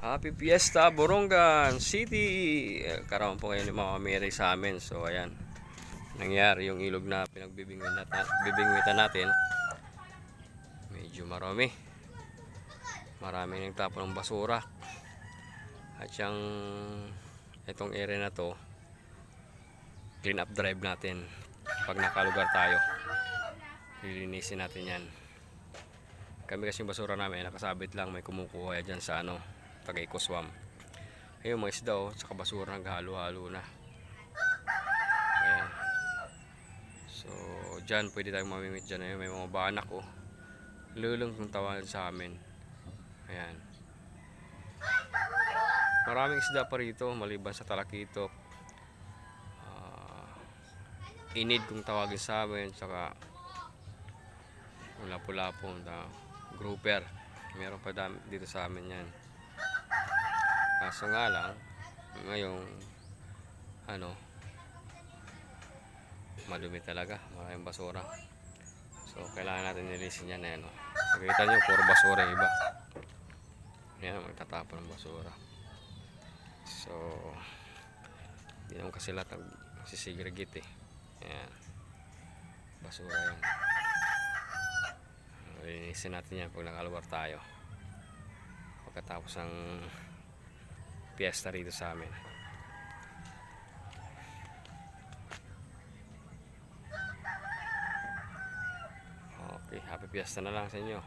Happy Fiesta, Borongan City! Eh, Karoon po ngayon ni Mama Mary sa amin. So, ayan. Nangyari yung ilog na pinagbibingwitan natin, bibingwitan natin. Medyo marami. Marami nang tapo ng basura. At yung itong area na to, clean up drive natin. Pag nakalugar tayo, lilinisin natin yan. Kami kasi yung basura namin, nakasabit lang, may kumukuha dyan sa ano, taga Ecoswam. Ayun, mga isda oh, tsaka basura naghalo-halo na. Ayan. So, dyan, pwede tayong mamimit dyan. Ayun, may mga banak oh. Lulong kung tawanan sa amin. Ayan. Maraming isda pa rito, maliban sa talakito. Ah, inid kung tawagin sa amin, tsaka lapu-lapo, grouper. Meron pa dami dito sa amin yan. Kaso nga lang, ngayong ano, madumi talaga, maraming basura. So, kailangan natin nilisin yan eh, no? Nakikita nyo, puro basura iba. Yan, magtatapon ng basura. So, hindi naman kasi lahat nagsisegregate eh. Ayan. Basura yan. Linisin natin yan pag nakaluwar tayo. Pagkatapos ng piyesta rito sa amin. Okay, happy piyesta na lang sa inyo.